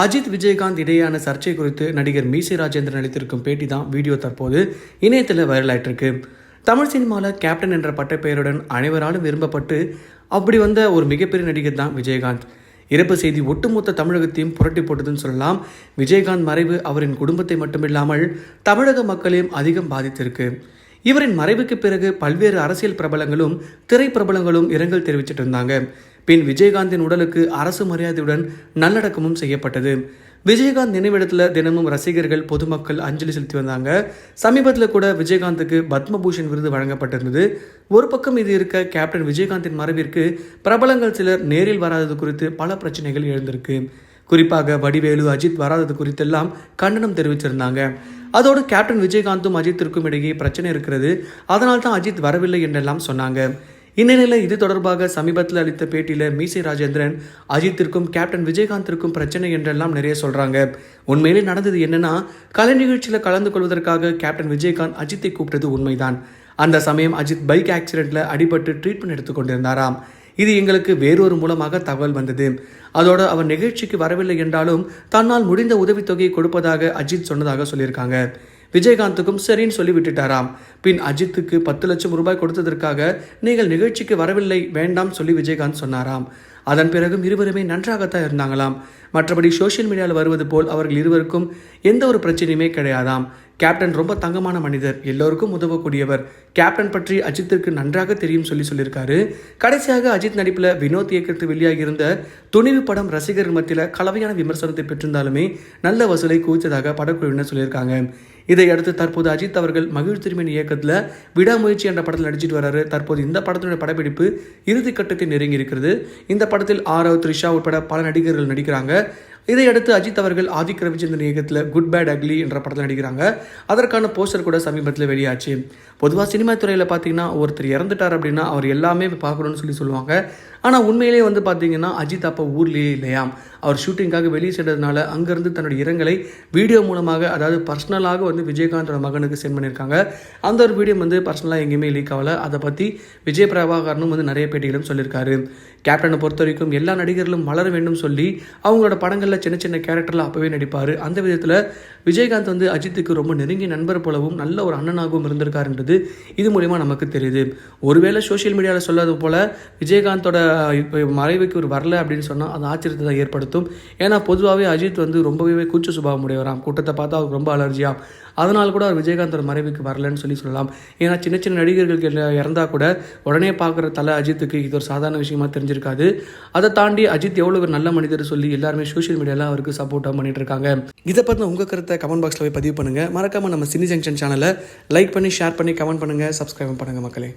அஜித் விஜயகாந்த் இடையேயான சர்ச்சை குறித்து நடிகர் மீசை ராஜேந்திரன் அளித்திருக்கும் பேட்டி தான் வீடியோ தற்போது இணையத்தில் வைரலாயிட்டிருக்கு. தமிழ் சினிமாவில் கேப்டன் என்ற பட்டப்பெயருடன் அனைவராலும் விரும்பப்பட்டு அப்படி வந்த ஒரு மிகப்பெரிய நடிகர் தான் விஜயகாந்த். இறப்பு செய்தி ஒட்டுமொத்த தமிழகத்தையும் புரட்டி போட்டதுன்னு சொல்லலாம். விஜயகாந்த் மறைவு அவரின் குடும்பத்தை மட்டுமில்லாமல் தமிழக மக்களையும் அதிகம் பாதித்திருக்கு. இவரின் மறைவுக்கு பிறகு பல்வேறு அரசியல் பிரபலங்களும் திரை பிரபலங்களும் இரங்கல் தெரிவிச்சிட்டு இருந்தாங்க. பின் விஜயகாந்தின் உடலுக்கு அரசு மரியாதையுடன் நல்லடக்கமும் செய்யப்பட்டது. விஜயகாந்த் நினைவிடத்தில் தினமும் ரசிகர்கள் பொதுமக்கள் அஞ்சலி செலுத்தி வந்தாங்க. சமீபத்தில் கூட விஜயகாந்துக்கு பத்மபூஷன் விருது வழங்கப்பட்டிருந்தது. ஒரு பக்கம் இது இருக்க கேப்டன் விஜயகாந்தின் மறைவிற்கு பிரபலங்கள் சிலர் நேரில் வராதது குறித்து பல பிரச்சனைகள் எழுந்திருக்கு. குறிப்பாக வடிவேலு அஜித் வராதது குறித்தெல்லாம் கண்டனம் தெரிவிச்சிருந்தாங்க. அதோடு கேப்டன் விஜயகாந்தும் அஜித்திற்கும் இடையே பிரச்சனை இருக்கிறது. அதனால் தான் அஜித் வரவில்லை என்றெல்லாம் சொன்னாங்க. இந்நிலையில் இது தொடர்பாக சமீபத்தில் அளித்த பேட்டியில் மீசை ராஜேந்திரன் அஜித்திற்கும் கேப்டன் விஜயகாந்திற்கும் பிரச்சனை என்றெல்லாம் நிறைய சொல்கிறாங்க உண்மையிலே நடந்தது என்னன்னா கலை நிகழ்ச்சியில் கலந்து கொள்வதற்காக கேப்டன் விஜயகாந்த் அஜித்தை கூப்பிட்டது உண்மைதான். அந்த சமயம் அஜித் பைக் ஆக்சிடென்ட்ல அடிபட்டு ட்ரீட்மெண்ட் எடுத்துக்கொண்டிருந்தாராம் இது எங்களுக்கு வேறொரு மூலமாக தகவல் வந்தது. அதோடு அவர் நிகழ்ச்சிக்கு வரவில்லை என்றாலும் தன்னால் முடிந்த உதவித்தொகையை கொடுப்பதாக அஜித் சொன்னதாக சொல்லியிருக்காங்க. விஜயகாந்துக்கும் சரின்னு சொல்லி விட்டுட்டாராம் பின் அஜித்துக்கு பத்து லட்சம் ரூபாய் கொடுத்ததற்காக நீங்கள் நிகழ்ச்சிக்கு வரவில்லை வேண்டாம் சொல்லி விஜயகாந்த் சொன்னாராம். அதன் பிறகும் இருவருமே நன்றாகத்தான் இருந்தாங்களாம். மற்றபடி சோஷியல் மீடியாவில் வருவது போல் அவர்கள் இருவருக்கும் எந்த ஒரு பிரச்சனையுமே கிடையாதாம். கேப்டன் ரொம்ப தங்கமான மனிதர். எல்லோருக்கும் உதவக்கூடியவர். கேப்டன் பற்றி அஜித்திற்கு நன்றாக தெரியும் சொல்லி சொல்லியிருக்காரு. கடைசியாக அஜித் நடிப்பில் வினோத் இயக்கத்தில் வெளியாகியிருந்த துணிவு படம் ரசிகர் மத்தியில் கலவையான விமர்சனத்தை பெற்றிருந்தாலுமே நல்ல வசூலை குவித்ததாக படக்குழுவினர் சொல்லியிருக்காங்க. இதையடுத்து தற்போது அஜித் அவர்கள் மகிழ் திருமணி இயக்கத்தில் விடாமுயற்சி என்ற படத்தில் நடிச்சிட்டு வராரு. தற்போது இந்த படத்தினுடைய படப்பிடிப்பு இறுதிக்கட்டத்தை நெருங்கி இருக்கிறது இந்த படத்தில் ஆரவ் த்ரிஷா உட்பட பல நடிகர்கள் நடிக்கிறாங்க. இதையடுத்து அஜித் அவர்கள் ஆதிக் ரவிச்சந்திரன் இயக்கத்தில் குட் பேட் அக்லி என்ற படத்தில் நடிக்கிறாங்க. அதற்கான போஸ்டர் கூட சமீபத்தில் வெளியாச்சு. பொதுவாக சினிமா துறையில் பார்த்தீங்கன்னா ஒருத்தர் இறந்துட்டார் அப்படின்னா அவர் எல்லாமே பார்க்கணும்னு சொல்லி சொல்லுவாங்க. ஆனால் உண்மையிலேயே வந்து பார்த்தீங்கன்னா அஜித் அப்போ ஊர்லேயே இல்லையாம். அவர் ஷூட்டிங்காக வெளியே சென்றதுனால அங்கேருந்து தன்னுடைய இரங்கலை வீடியோ மூலமாக அதாவது பர்சனலாக வந்து விஜயகாந்தோட மகனுக்கு சென்ட் பண்ணியிருக்காங்க. அந்த ஒரு வீடியோ வந்து பர்சனலாக எங்கேயுமே லீக் ஆகலை. அதை பற்றி விஜய் பிரபாகரனும் வந்து நிறைய பேட்டிகளும் சொல்லியிருக்காரு. கேப்டனை பொறுத்த வரைக்கும் எல்லா நடிகர்களும் வளர வேண்டும் சொல்லி அவங்களோட படங்களில் சின்ன சின்ன கேரக்டரில் அப்போவே நடிப்பார். அந்த விதத்தில் விஜயகாந்த் வந்து அஜித்துக்கு ரொம்ப நெருங்கிய நண்பர் போலவும் நல்ல ஒரு அண்ணனாகவும் இருந்திருக்காருன்றது இது மூலிமா நமக்கு தெரியுது. ஒருவேளை சோஷியல் மீடியாவில் சொல்லாத போல் விஜயகாந்தோட இப்போ மறைவுக்கு ஒரு வரல அப்படின்னு சொன்னால் அது ஆச்சரியத்தை தான் ஏற்படுத்தும். ஏன்னா பொதுவாகவே அஜித் வந்து ரொம்பவே கூச்ச சுபாவம் உடையவராம். கூட்டத்தை பார்த்தா அவருக்கு ரொம்ப அலர்ஜியாக அதனால் கூட அவர் விஜயகாந்தோட மறைவுக்கு வரலன்னு சொல்லி சொல்லலாம். ஏன்னா சின்ன சின்ன நடிகர்களுக்கு இறந்தா கூட உடனே பார்க்குற தலை அஜித்துக்கு இது ஒரு சாதாரண விஷயமா தெரிஞ்சிருக்காது. அதை தாண்டி அஜித் எவ்வளோ ஒரு நல்ல மனிதர் சொல்லி எல்லாருமே சோஷியல் மீடியாவில் அவருக்கு சப்போர்ட்டாக பண்ணிட்டு இருக்காங்க. இதை பற்றி உங்கள் கருத்தை கமெண்ட் பாக்ஸில் போய் பதிவு பண்ணுங்கள் மறக்காமல் நம்ம சினி ஜங்ஷன் சேனலை லைக் பண்ணி ஷேர் பண்ணி கமெண்ட் பண்ணுங்கள் சப்ஸ்கிரைப் பண்ணுங்கள் மக்களே.